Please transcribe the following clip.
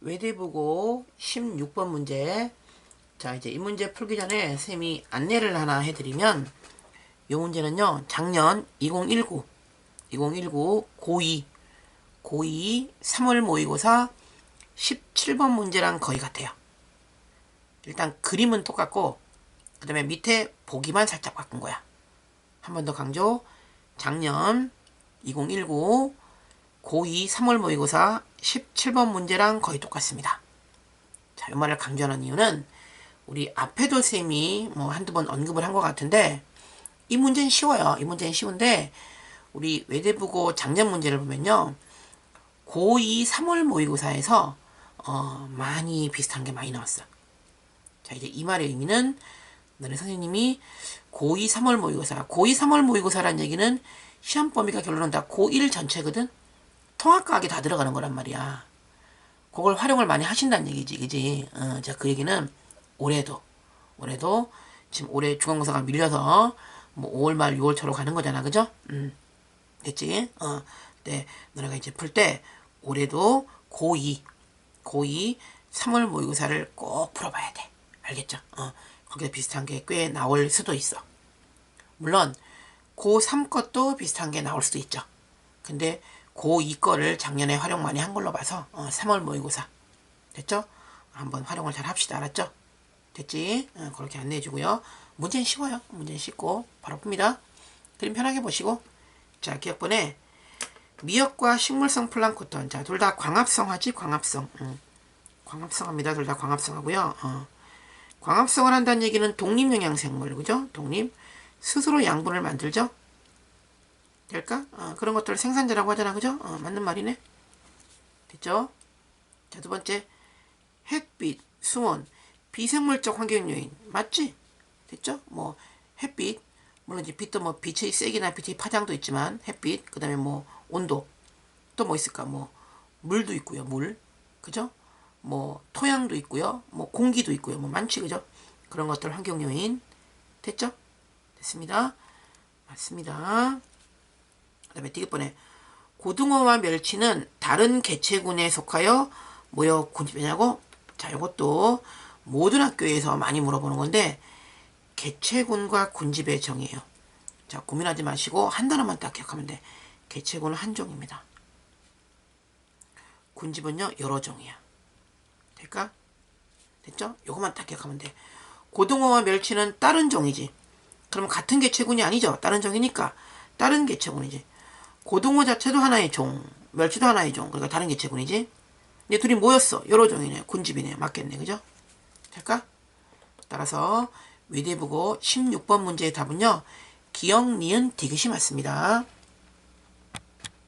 외대부고 16번 문제. 자, 이제 이 문제 풀기 전에 쌤이 안내를 하나 해드리면, 이 문제는요, 작년 2019, 2019 고2, 고2 3월 모의고사 17번 문제랑 거의 같아요. 일단 그림은 똑같고, 그 다음에 밑에 보기만 살짝 바꾼 거야. 한 번 더 강조. 작년 2019 고2 3월 모의고사 17번 문제랑 거의 똑같습니다. 자, 이 말을 강조하는 이유는 우리 앞에도 쌤이 뭐 한두 번 언급을 한 것 같은데 이 문제는 쉬워요. 이 문제는 쉬운데 우리 외대부고 작년 문제를 보면요. 고2 3월 모의고사에서 어, 많이 비슷한 게 많이 나왔어. 자, 이제 이 말의 의미는 너네 선생님이 고2 3월 모의고사, 고2 3월 모의고사라는 얘기는 시험 범위가 결론은 다 고1 전체거든? 통합과학이 다 들어가는 거란 말이야. 그걸 활용을 많이 하신다는 얘기지, 그지? 어, 자, 그 얘기는 올해도, 올해도 지금 올해 중간고사가 밀려서 뭐 5월 말 6월 초로 가는 거잖아, 그죠? 음, 됐지? 어, 네, 너네가 이제 풀 때 올해도 고2, 고2 3월 모의고사를 꼭 풀어봐야 돼. 알겠죠? 어, 거기에 비슷한 게 꽤 나올 수도 있어. 물론 고3 것도 비슷한 게 나올 수도 있죠. 근데 고2 거를 작년에 활용 많이 한 걸로 봐서 어, 3월 모의고사 됐죠? 한번 활용을 잘 합시다. 알았죠? 됐지? 어, 그렇게 안내해 주고요. 문제는 쉬워요. 문제는 쉽고 바로 풉니다. 그림 편하게 보시고 자 기억번에 미역과 식물성 플랑크톤 자 둘 다 광합성 하지 광합성 음. 광합성 합니다. 둘 다 광합성 하고요. 어. 광합성을 한다는 얘기는 독립영양생물 그죠? 독립 스스로 양분을 만들죠? 될까? 어, 그런 것들을 생산자라고 하잖아, 그죠? 어, 맞는 말이네. 됐죠? 자, 두 번째. 햇빛, 수온, 비생물적 환경 요인. 맞지? 됐죠? 뭐, 햇빛. 물론 이제 빛도 뭐, 빛의 세기나 빛의 파장도 있지만, 햇빛. 그 다음에 뭐, 온도. 또 뭐 있을까? 뭐, 물도 있고요, 물. 그죠? 뭐, 토양도 있고요. 뭐, 공기도 있고요. 뭐, 많지, 그죠? 그런 것들 환경 요인. 됐죠? 됐습니다. 맞습니다. 그 다음에 디귿번에 고등어와 멸치는 다른 개체군에 속하여 모여 군집이냐고? 자, 이것도 모든 학교에서 많이 물어보는 건데 개체군과 군집의 정의예요. 자, 고민하지 마시고 한 단어만 딱 기억하면 돼. 개체군은 한 종입니다. 군집은요 여러 종이야. 될까? 됐죠? 요것만 딱 기억하면 돼. 고등어와 멸치는 다른 종이지. 그럼 같은 개체군이 아니죠. 다른 종이니까 다른 개체군이지. 고등어 자체도 하나의 종, 멸치도 하나의 종. 그러니까 다른 개체군이지. 근데 둘이 모였어. 여러 종이네. 군집이네. 맞겠네. 그죠? 될까? 따라서 위대부고 16번 문제의 답은요. 기억, 니은, 디귿이 맞습니다.